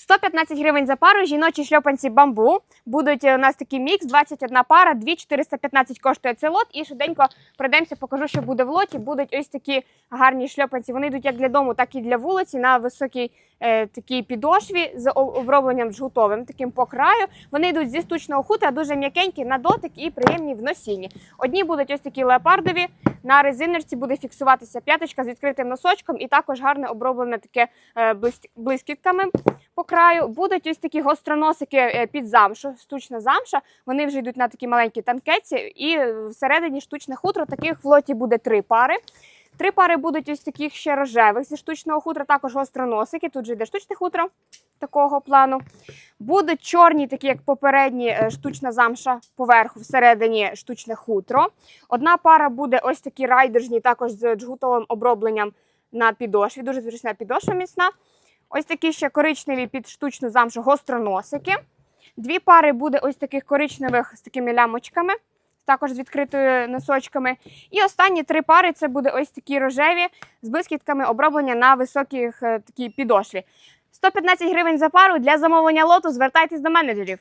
115 гривень за пару, жіночі шльопанці бамбу. Будуть е, у нас такий мікс, 21 пара, 2415 коштує цей лот. І швиденько пройдемося, покажу, що буде в лоті. Будуть ось такі гарні шльопанці. Вони йдуть як для дому, так і для вулиці на високій е, такій підошві з обробленням жгутовим, таким по краю. Вони йдуть зі штучного хутра, дуже м'якенькі на дотик і приємні в носінні. Одні будуть ось такі леопардові. На резиночці буде фіксуватися п'яточка з відкритим носочком, і також гарне оброблене таке е, блиск- блискітками по краю. Будуть ось такі гостроносики е, під замшу, штучна замша. Вони вже йдуть на такі маленькі танкетці, і всередині штучне хутро. Таких в лоті буде три пари. Три пари будуть ось таких ще рожевих зі штучного хутра, також гостроносики. Тут же йде штучне хутро такого плану. Будуть чорні, такі як попередні, е, штучна замша поверху, всередині штучне хутро. Одна пара буде ось такі райдержні, також з джгутовим обробленням на підошві. Дуже зручна підошва міцна. Ось такі ще коричневі під штучну замшу гостроносики. Дві пари буде ось таких коричневих з такими лямочками, також з відкритими носочками. І останні три пари це буде ось такі рожеві з блискітками оброблення на високих е, такій підошві. 115 гривень за пару для замовлення лоту. Звертайтесь до менеджерів.